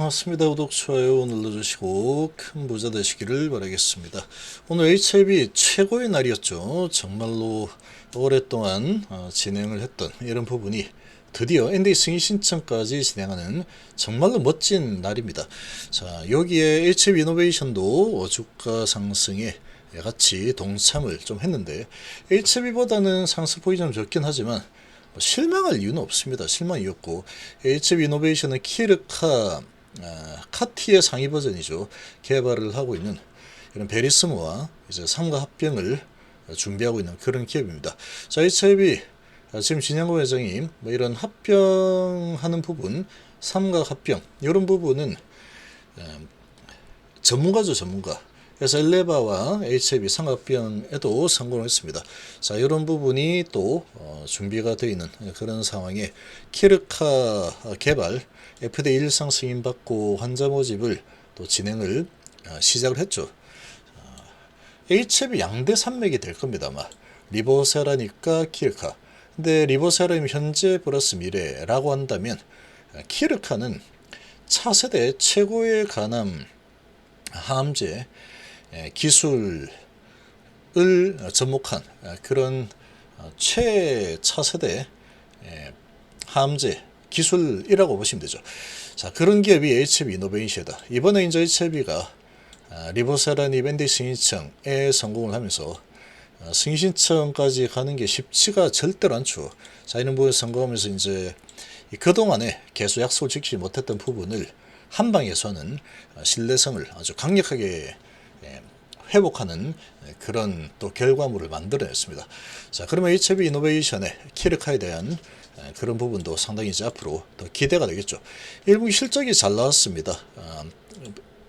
반갑습니다. 구독, 좋아요 눌러주시고 큰 부자 되시기를 바라겠습니다. 오늘 HLB 최고의 날이었죠. 정말로 오랫동안 어, 진행을 했던 이런 부분이 드디어 ND 승인 신청까지 진행하는 정말로 멋진 날입니다. 자, 여기에 HB 이노베이션도 주가 상승에 같이 동참을 좀 했는데 HB보다는 상승 폭이 좀 적긴 하지만 뭐 실망할 이유는 없습니다. 실망 이었고 HB 이노베이션은 키르카 아, 카티의 상위 버전이죠. 개발을 하고 있는 이런 베리스모와 이제 삼가 합병을 준비하고 있는 그런 기업입니다. 자, HB 지금 진양고 회장이 뭐 이런 합병하는 부분, 삼각 합병 이런 부분은 음, 전문가죠, 전문가. 그래서 엘레바와 HIB 상합병에도 성공을 했습니다. 자, 이런 부분이 또 어, 준비가 되어 있는 그런 상황에 키르카 개발 FDA 일상 승인 받고 환자 모집을 또 진행을 어, 시작을 했죠. HIB 양대 산맥이 될 겁니다, 아마. 리보세라니까 키르카. 근데 리보세라는 현재 플러스 미래라고 한다면 어, 키르카는 차세대 최고의 간암 항암제 예, 기술을 접목한 어, 그런 어, 최차세대 예, 함재 기술이라고 보시면 되죠. 자 그런 기업이 HB 이노베이션이다. 이번에 이제 HB가 리보세라니 밴드 승인청에 성공을 하면서 어, 승인 신청까지 가는 게 쉽지가 절대로 않죠. 자 이런 부분에 성공하면서 이제 그동안에 계속 약속을 지키지 못했던 부분을 한 방에서는 신뢰성을 아주 강력하게 예, 회복하는 그런 또 결과물을 만들어냈습니다. 자, 그러면 HB 이노베이션의 키르카에 대한 예, 그런 부분도 상당히 이제 앞으로 더 기대가 되겠죠. 1분기 실적이 잘 나왔습니다.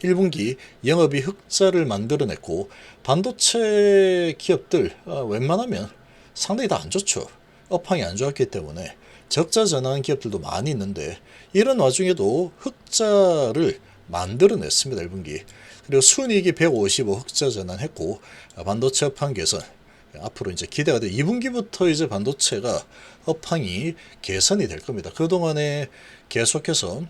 1분기 아, 영업이 흑자를 만들어냈고 반도체 기업들 아, 웬만하면 상당히 다 안 좋죠. 업황이 안 좋았기 때문에 적자 전환 기업들도 많이 있는데 이런 와중에도 흑자를 만들어냈습니다. 1분기. 그리고 순이익이 155 흑자 전환했고 반도체 업황 개선 앞으로 이제 기대가 돼 2분기부터 이제 반도체가 업황이 개선이 될 겁니다. 그동안에 계속해서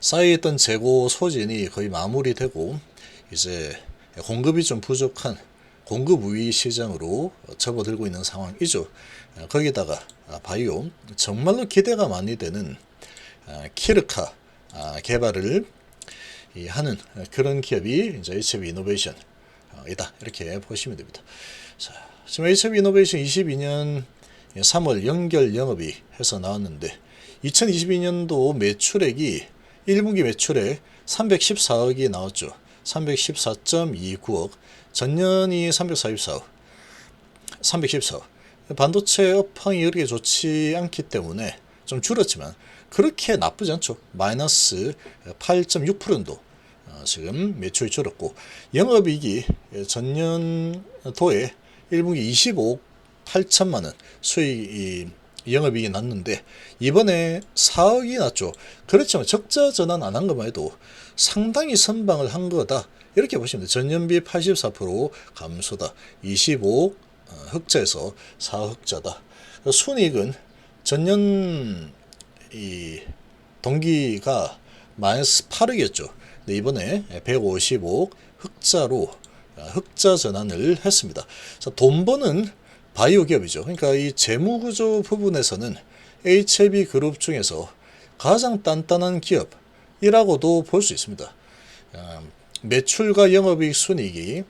쌓여있던 재고 소진이 거의 마무리되고 이제 공급이 좀 부족한 공급 우위 시장으로 접어들고 있는 상황이죠. 거기다가 바이오 정말로 기대가 많이 되는 키르카 개발을 하는 그런 기업이 이제 HB 이노베이션 이다 이렇게 보시면 됩니다. 자, 지금 HB 이노베이션 22년 3월 연결 영업이 해서 나왔는데 2022년도 매출액이 1분기 매출액 314억이 나왔죠. 314.29억. 전년이 344억. 314억. 반도체 업황이 그렇게 좋지 않기 때문에 좀 줄었지만 그렇게 나쁘지 않죠. 마이너스 8.6%도 어, 지금 매출이 줄었고 영업이익이 전년도에 1분기 25억 8천만 원 수익이 영업이익이 났는데 이번에 4억이 났죠. 그렇지만 적자 전환 안 한 것만 해도 상당히 선방을 한 거다. 이렇게 보시면 돼요. 전년비 84% 감소다. 25억 어, 흑자에서 4억 흑자다. 순이익은 전년 이 동기가 마이너스 8억이었죠. 근데 이번에 155억 흑자로 아, 흑자 전환을 했습니다. 돈 버는 바이오 기업이죠. 그러니까 이 재무 구조 부분에서는 HLB 그룹 중에서 가장 단단한 기업이라고도 볼 수 있습니다. 아, 매출과 영업이익 순이익이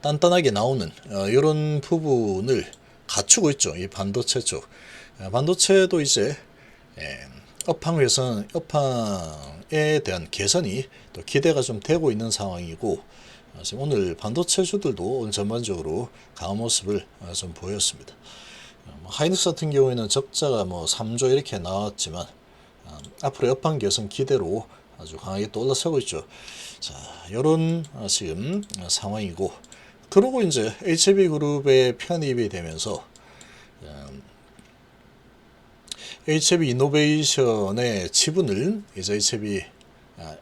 단단하게 나오는 이런 어, 부분을 갖추고 있죠. 이 반도체 쪽. 아, 반도체도 이제 예, 업황 개선, 업황에 대한 개선이 또 기대가 좀 되고 있는 상황이고 어, 지금 오늘 반도체주들도 전반적으로 강한 모습을 어, 좀 보였습니다. 어, 뭐 하이닉스 같은 경우에는 적자가 뭐 3조 이렇게 나왔지만 앞으로 업황 개선 기대로 아주 강하게 또 올라서고 있죠. 자, 이런 지금 상황이고 그러고 이제 HB 그룹의 편입이 되면서 HB 이노베이션의 지분을 이제 HB 아,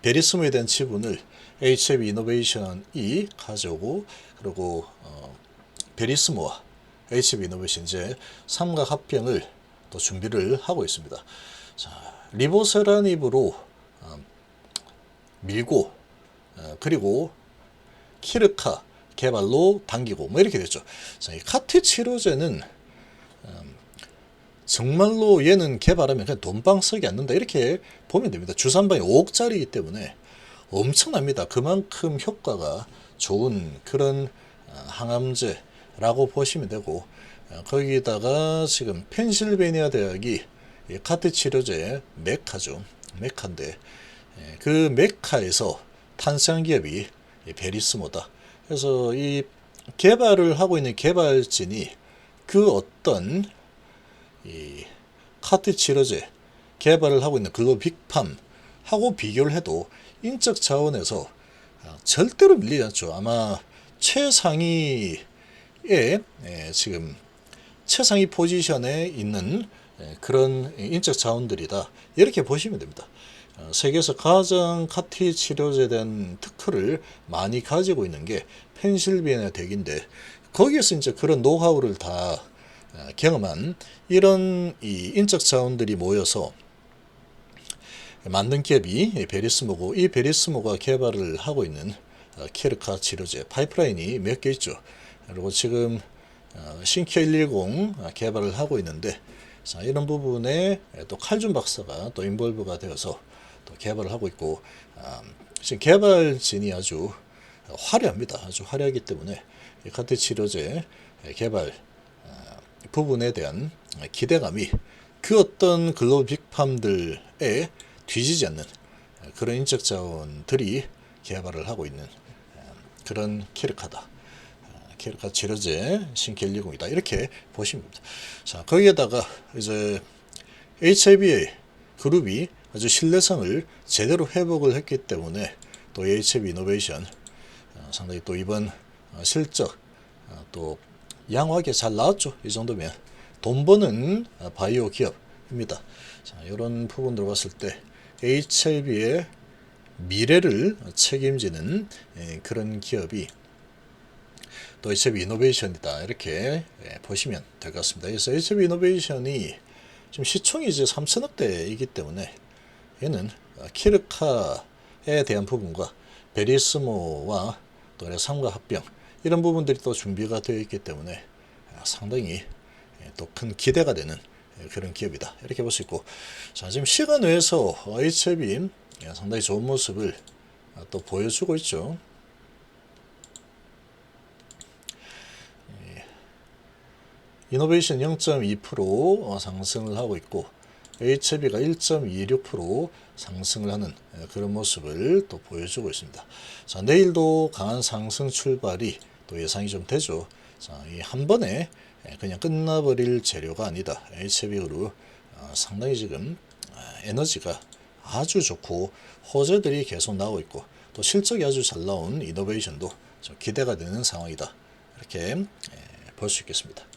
베리스모에 대한 지분을 HB 이노베이션이 가져오고 그리고 어, 베리스모와 HB 이노베이션 이제 삼각 합병을 또 준비를 하고 있습니다. 자, 리보세라닙으로 어, 밀고 어, 그리고 키르카 개발로 당기고 뭐 이렇게 됐죠. 자, 이 카티 치료제는 음, 정말로 얘는 개발하면 그냥 돈방 쓰기 않는다 이렇게 보면 됩니다. 주산방이 5억짜리이기 때문에 엄청납니다. 그만큼 효과가 좋은 그런 어, 항암제라고 보시면 되고 어, 거기다가 지금 펜실베니아 대학이 이 카티 치료제 메카죠. 메카인데 예, 그 메카에서 탄생 기업이 이 베리스모다. 그래서 이 개발을 하고 있는 개발진이 그 어떤 이 카티 치료제 개발을 하고 있는 글로 빅팜 하고 비교를 해도 인적 자원에서 아, 절대로 밀리지 않죠. 아마 최상위에 예, 지금 최상위 포지션에 있는 예, 그런 인적 자원들이다. 이렇게 보시면 됩니다. 어, 세계에서 가장 카티 치료제에 대한 특허를 많이 가지고 있는 게 펜실베니아 대기인데 거기에서 이제 그런 노하우를 다 어, 경험한 이런 이 인적 자원들이 모여서 만든 기업이 베리스모고 이 베리스모가 개발을 하고 있는 어, 케르카 치료제 파이프라인이 몇 개 있죠. 그리고 지금 어, 신케 110 개발을 하고 있는데 자, 이런 부분에 또 칼준 박사가 또 인볼브가 되어서 또 개발을 하고 있고 아, 지금 개발진이 아주 화려합니다. 아주 화려하기 때문에 이 카티 치료제 개발 아, 부분에 대한 기대감이 그 어떤 글로벌 빅팜들에 뒤지지 않는 그런 인적 자원들이 개발을 하고 있는 그런 캐릭하다. 캐릭카 치료제 신켈리공이다 이렇게 보시면 됩니다. 자 거기에다가 이제 HIV 그룹이 아주 신뢰성을 제대로 회복을 했기 때문에 또 HIV 이노베이션 어, 상당히 또 이번 어, 실적 어, 또 양호하게 잘 나왔죠. 이 정도면 돈 버는 어, 바이오 기업입니다. 자 이런 부분들 봤을 때 HIV의 미래를 책임지는 예, 그런 기업이 또 HIV 이노베이션이다 이렇게 예, 보시면 될 것 같습니다. 그래서 HIV 이노베이션이 지금 시총이 이제 3천억대이기 때문에 얘는 키르카에 대한 부분과 베리스모와 또 상가 합병 이런 부분들이 또 준비가 되어 있기 때문에 상당히 또 큰 기대가 되는 그런 기업이다 이렇게 볼 수 있고 자 지금 시간 외에서 HLB 상당히 좋은 모습을 또 보여주고 있죠. 이노베이션 0.2% 상승을 하고 있고 HB가 1.26% 상승을 하는 그런 모습을 또 보여주고 있습니다. 자, 내일도 강한 상승 출발이 또 예상이 좀 되죠. 자, 이 한 번에 그냥 끝나버릴 재료가 아니다. HB로 상당히 지금 에너지가 아주 좋고 호재들이 계속 나오고 있고 또 실적이 아주 잘 나온 이노베이션도 좀 기대가 되는 상황이다. 이렇게 볼 수 있겠습니다.